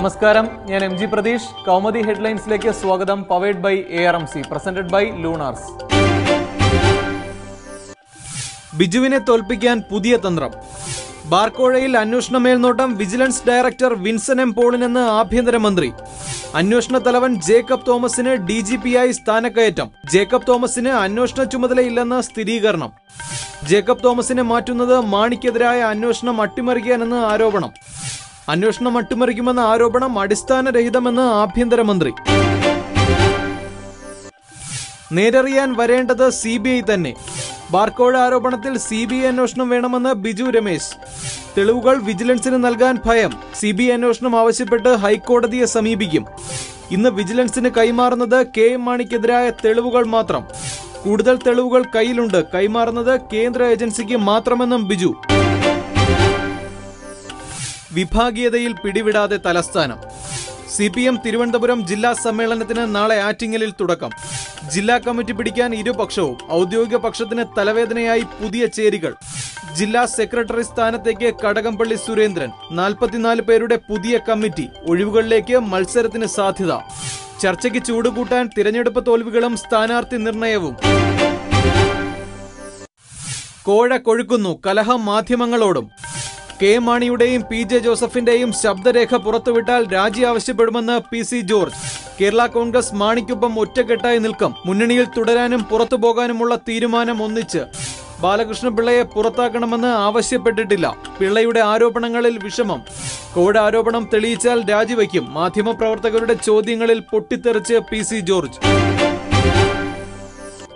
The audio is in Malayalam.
നമസ്കാരം. ഞാൻ എം ജി പ്രതീഷ്. കൗമുദി ഹെഡ്ലൈൻസിലേക്ക് സ്വാഗതം. Powered by A R M C presented by Lunars ബിജുവിനെ തോൽപ്പിക്കാൻ പുതിയ തന്ത്രം. ബാർക്കോഴയിൽ അന്വേഷണ മേൽനോട്ടം വിജിലൻസ് ഡയറക്ടർ വിൻസൻ എം പോളിനെന്ന് ആഭ്യന്തരമന്ത്രി. അന്വേഷണ തലവൻ ജേക്കബ് തോമസിന് ഡി ജി പിയായി സ്ഥാനക്കയറ്റം. ജേക്കബ് തോമസിന് അന്വേഷണ ചുമതലയില്ലെന്ന് സ്ഥിരീകരണം. ജേക്കബ് തോമസിനെ മാറ്റുന്നത് മാണിക്കെതിരായ അന്വേഷണം അട്ടിമറിക്കാനെന്ന് ആരോപണം. അന്വേഷണം അട്ടിമറിക്കുമെന്ന ആരോപണം അടിസ്ഥാനരഹിതമെന്ന് ആഭ്യന്തരമന്ത്രി. നേരറിയാൻ വരേണ്ടത് സി ബി ഐ തന്നെ. ബാർക്കോഴ ആരോപണത്തിൽ സി ബി ഐ അന്വേഷണം വേണമെന്ന് ബിജു രമേശ്. തെളിവുകൾ വിജിലൻസിന് നൽകാൻ ഭയം. സി ബി ഐ അന്വേഷണം ആവശ്യപ്പെട്ട് ഹൈക്കോടതിയെ സമീപിക്കും. ഇന്ന് വിജിലൻസിന് കൈമാറുന്നത് കെ എം മാണിക്കെതിരായ തെളിവുകൾ മാത്രം. കൂടുതൽ തെളിവുകൾ കയ്യിലുണ്ട്. കൈമാറുന്നത് കേന്ദ്ര ഏജൻസിക്ക് മാത്രമെന്നും ബിജു. വിഭാഗീയതയിൽ പിടിവിടാതെ തലസ്ഥാനം. സി പി എം തിരുവനന്തപുരം ജില്ലാ സമ്മേളനത്തിന് നാളെ ആറ്റിങ്ങലിൽ തുടക്കം. ജില്ലാ കമ്മിറ്റി പിടിക്കാൻ ഇരുപക്ഷവും ഔദ്യോഗിക പക്ഷത്തിന് തലവേദനയായി പുതിയ ചേരികൾ. ജില്ലാ സെക്രട്ടറി സ്ഥാനത്തേക്ക് കടകംപള്ളി സുരേന്ദ്രൻ നാൽപ്പത്തിനാല് പേരുടെ പുതിയ കമ്മിറ്റി ഒഴിവുകളിലേക്ക് മത്സരത്തിന് സാധ്യത. ചർച്ചയ്ക്ക് ചൂടുകൂട്ടാൻ തിരഞ്ഞെടുപ്പ് തോൽവികളും സ്ഥാനാർത്ഥി നിർണയവും. കോഴ കൊഴുക്കുന്നു കലഹം മാധ്യമങ്ങളോടും. കെ മാണിയുടെയും പി ജെ ജോസഫിന്റെയും ശബ്ദരേഖ പുറത്തുവിട്ടാൽ രാജി ആവശ്യപ്പെടുമെന്ന് P C George. Kerala Congress മാണിക്കൊപ്പം ഒറ്റക്കെട്ടായി നിൽക്കും. മുന്നണിയിൽ തുടരാനും പുറത്തു പോകാനുമുള്ള തീരുമാനം ഒന്നിച്ച്. ബാലകൃഷ്ണപിള്ളയെ പുറത്താക്കണമെന്ന് ആവശ്യപ്പെട്ടിട്ടില്ല. പിള്ളയുടെ ആരോപണങ്ങളിൽ വിഷമം. കോവിഡ് ആരോപണം തെളിയിച്ചാൽ രാജിവയ്ക്കും. മാധ്യമപ്രവർത്തകരുടെ ചോദ്യങ്ങളിൽ പൊട്ടിത്തെറിച്ച് P C George.